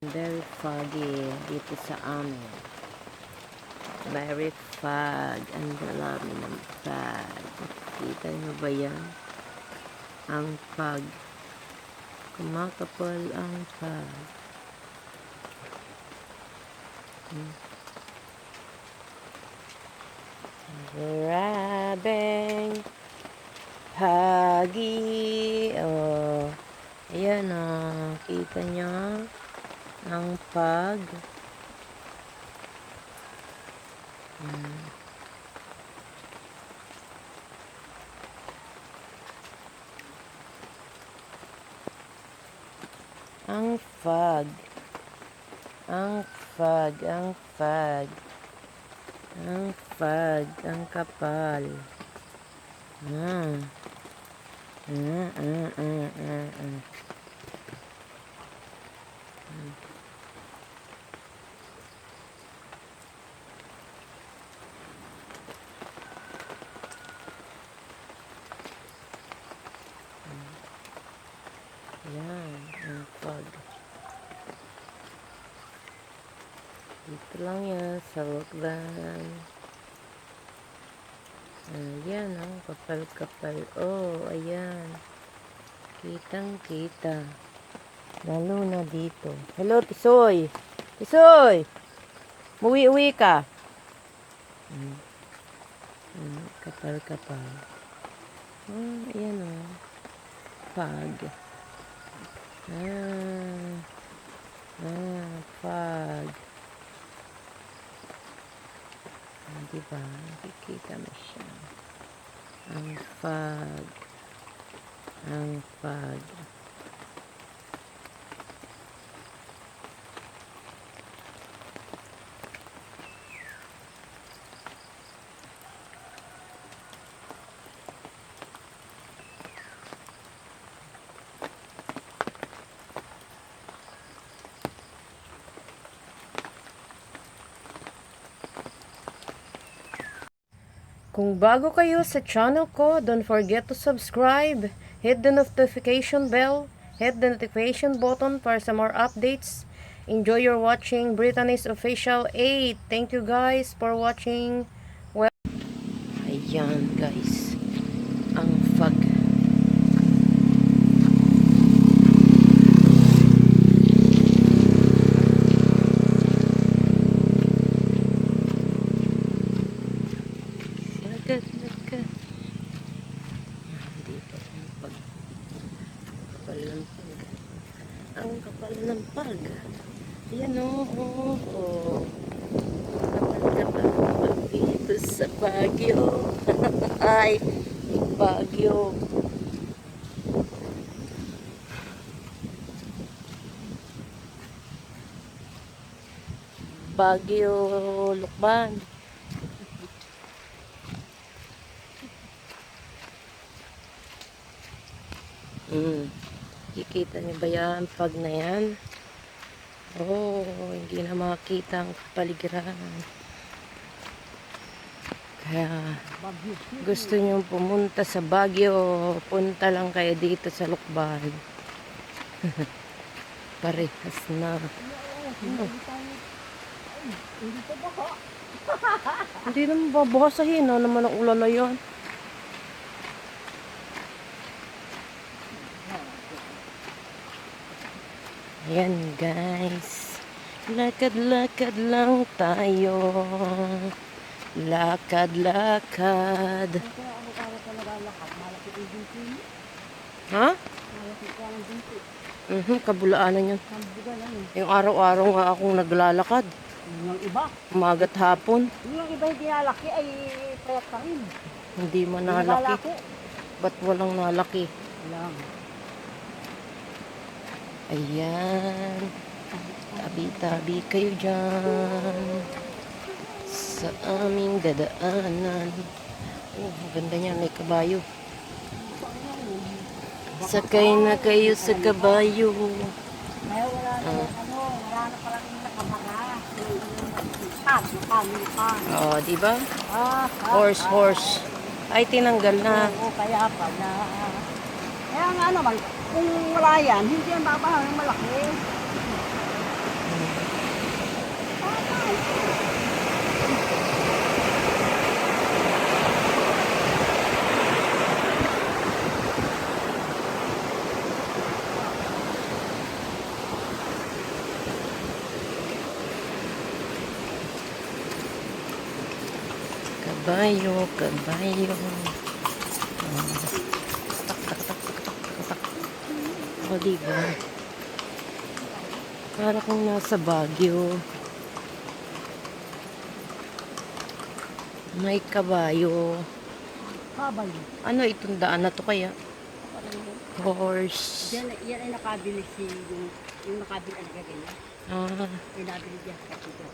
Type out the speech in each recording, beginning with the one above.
Very foggy dito sa amin. Very fog. Ang dami ng fog. Kita nyo ba yan? Ang fog. Kumakapal ang fog. Grabing foggy. Oh. Ayan oh. Kita nyo? Ang pag Hmm. ang fog ang fog ang fog ang fog ang kapal ah ah ah ah ah, ah. Yan, ang pag. Dito lang yan, sa Wakdan. Ayan, ang kapal-kapal. Oh, ayan. Kitang kita. Lalo na dito. Hello, Tisoy! Tisoy! Muwi-uwi ka. Hmm. Hmm, kapal-kapal. Oh, ayan oh. Pag. Ah, ah, pag. Ah, diba? Nakikita mo siya. Ang pag. Ang pag. Kung bago kayo sa channel ko, don't forget to subscribe, hit the notification bell, hit the notification button para sa more updates. Enjoy your watching Brittany's Official 8. Thank you guys for watching. Well, ayan guys, ang fog. Agad, agad. Dito ang pag kapal ng pag. Ang kapal ng pag. Yan o. Kapal kapal ng pag dito sa Baguio. Ay, Baguio. Baguio, Lukban. Mm. Kikita niyo ba yan pag na yan? Oh, hindi na makita ang kapaligiran. Kaya gusto niyo pumunta sa Baguio, punta lang kayo dito sa Lukban. Parehas na. Hindi naman babasahin, no? naman ang ulan na yan. Ayan guys. Lakad-lakad lang tayo. Lakad-lakad. Ha? Mhm, kabulaanan yun. Yung araw-araw nga akong naglalakad. Yung iba, Umagat hapon. yung iba hindi nalaki ay payat pa rin. Hindi man nalaki. Ba't walang nalaki? Lang. Ayan. Tabi-tabi kayo dyan. Sa aming dadaanan. Oh, maganda niya. May kabayo. Sakay na kayo sa kabayo. Ah. Oh, di ba? Horse, horse. Ay, tinanggal na. Oo, kaya pala. Kaya nga naman, kung wala yan, hindi yan babaho ng malaki. Caballo, caballo. O, diba? Para kung nasa Baguio. May kabayo. Kabal. Ano itong daan na to kaya? Horse. Yan, yan ay nakabili si yung, yung nakabili ang ganyan. Ah, Yung nabili kapito.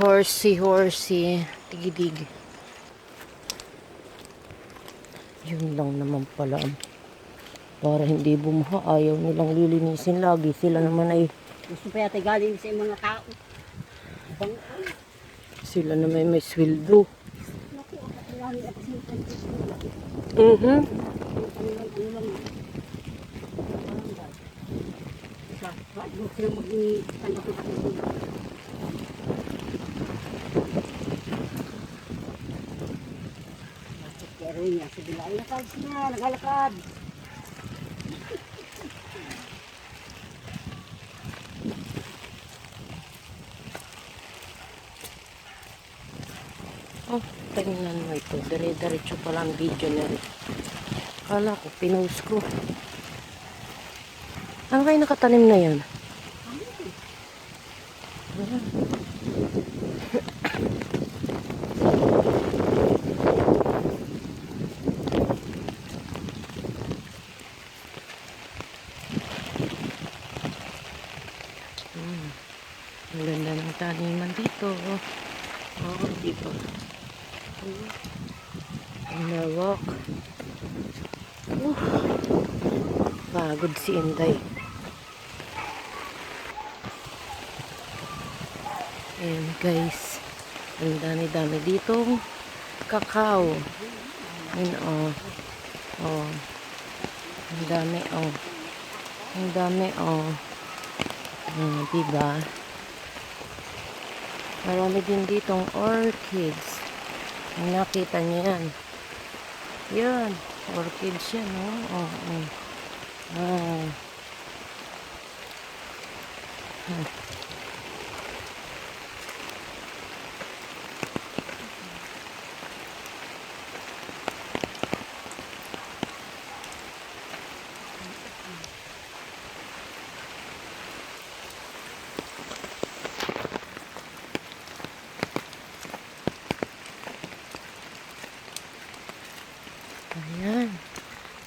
horsey, horsey. Tigidig. Yun lang naman pala. Para hindi bumaha, ayaw nilang lilinisin lagi. Sila naman ay, Gusto pa yata galing sa mga tao. Bang, sila naman may sweldo. tanggap ko Pero niya, sige lang, lakad siya, naglalakad. Oh, tingnan mo ito. Dire-diretso pala ang video na rin. Kala ko, pinost ko. Ano kayo nakatanim na yan? Hmm. Ang ganda ng taniman dito. Oh, dito. Ang lawak. Uh, pagod si Inday. Ayan guys. Ang dami-dami dito. Kakao. Ayan oh. Oh. Ang dami oh. Ang dami oh. Hmm, diba? Marami din ditong orchids. Nakita niyo yan. Yan. Orchids yan, oh. Oh, oh. Ah. Hmm. Ayan.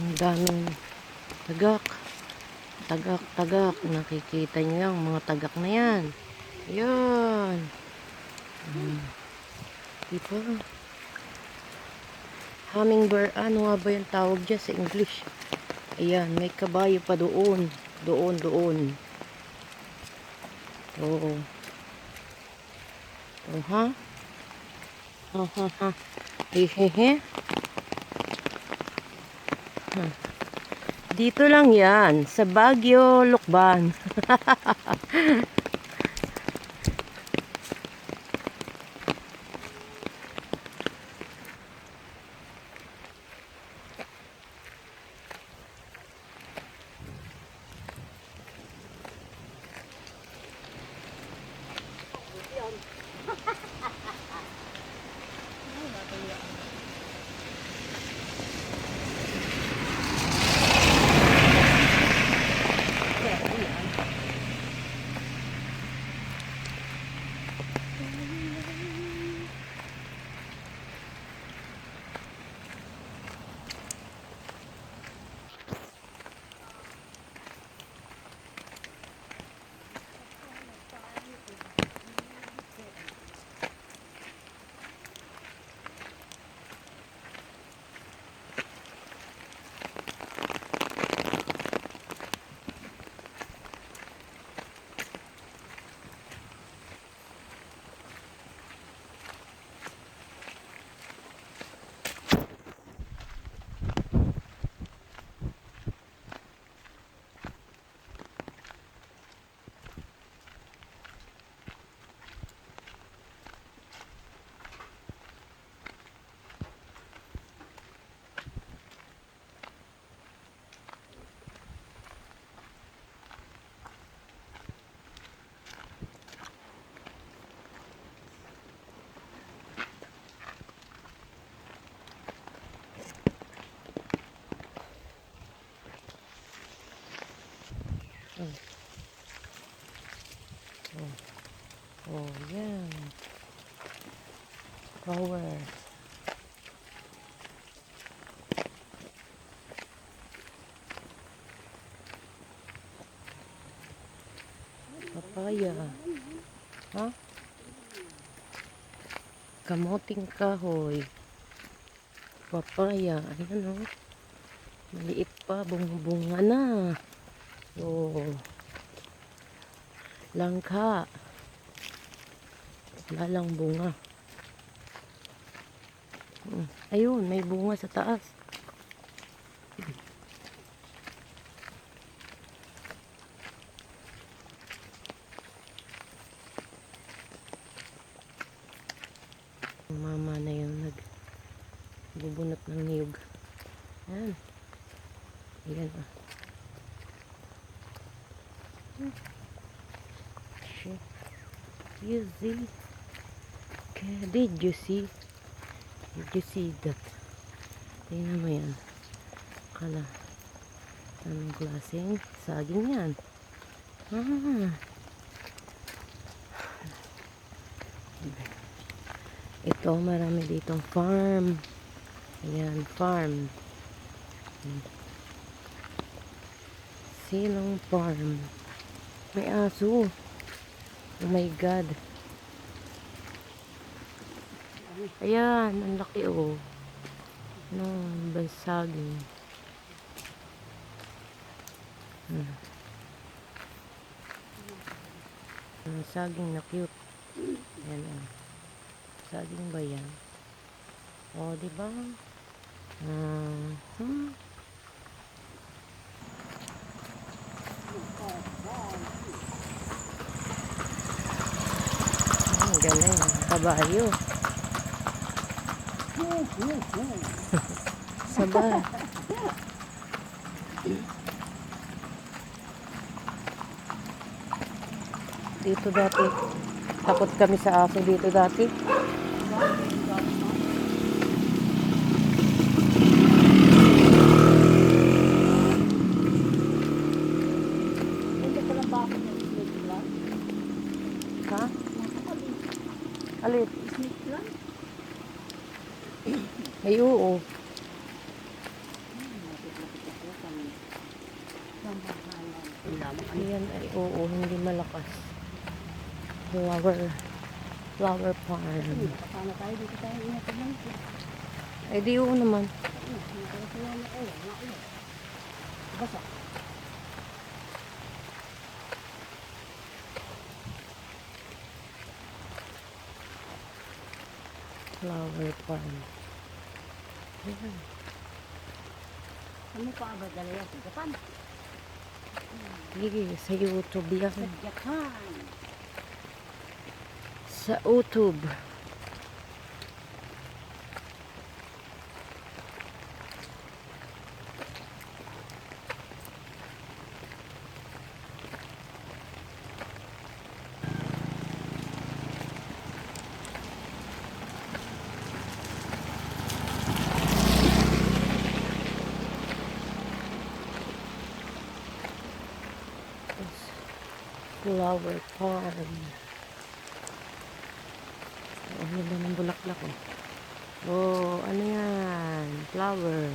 Ang daming tagak. Tagak, tagak. Nakikita niyo yung mga tagak na yan. Ayan. Hmm. Diba? Hummingbird. Ano nga ba yung tawag dyan sa English? Ayan. May kabayo pa doon. Doon, doon. Oo. Oh, ha? Ha, ha, ha. Hehehe. Dito lang yan, sa Baguio, Lukban. oh yan. Flowers. Papaya. Ha? Kamoting kahoy. Papaya. Ayan o. Maliit pa. Bunga-bunga na. Oh. Langka. Wala lang bunga. Hmm. Ayun, may bunga sa taas. Ang Mama na yung nag bubunot ng niyog. Yan. Ayan ah. Hmm. Shit. You see? Okay, Did you see? Did you see that? Tingnan mo yan. Kala. Anong klaseng saging yan? Ah. Ito, marami ditong farm. Ayan, farm. Silong farm. May aso. Oh my God. Ayan, ang laki oh. No, basaging. Hmm. Ang saging na cute. Ayan oh. Saging ba yan? O, oh, di ba? Ah, hmm. Ang galing. Kabayo. Saba. Dito dati. Takot kami sa aso dito dati. Ha? Alit? Snake lang? Ay, oo. Ayan ay oo, hindi malakas. Flower. Flower farm. Ay, di oo naman. Basa. Flower farm. Ayan. Ano pa agad dala yan? Japan. Sige, sa YouTube yan. Sa Japan. Sa YouTube. Flower farm. Oh, ano ba ng bulaklak oh. Oh, ano yan? Flower.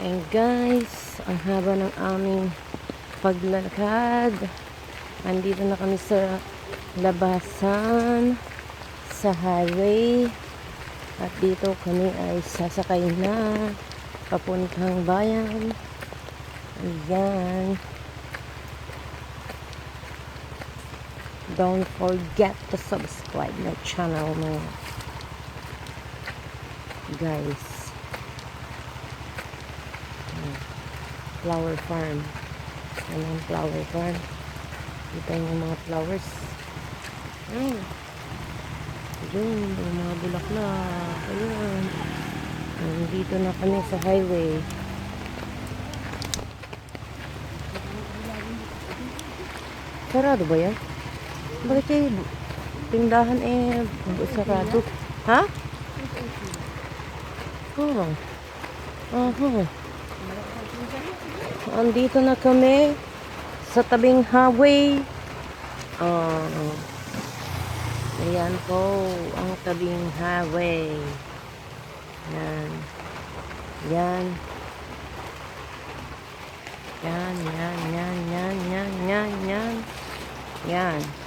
And guys, ang haba ng aming paglalakad. Andito na kami sa labasan sa highway. At dito kami ay sasakay na papuntang bayan. Ayan. Don't forget to subscribe my channel mo. Guys. Flower farm. Ano yung flower farm? Kita yung mga flowers. Ayun. Ayun, yung mga bulaklak. Ayun. Nandito na kami sa highway. Sarado ba yan? Bakit kayo tindahan eh sarado? Ha? Kurang. Oh. Aha. Uh. Andito na kami sa tabing highway. Oh. Uh, ayan po ang tabing highway. Yan. Yan. Yan, yan, yan, yan, yan, yan, yan. Yan.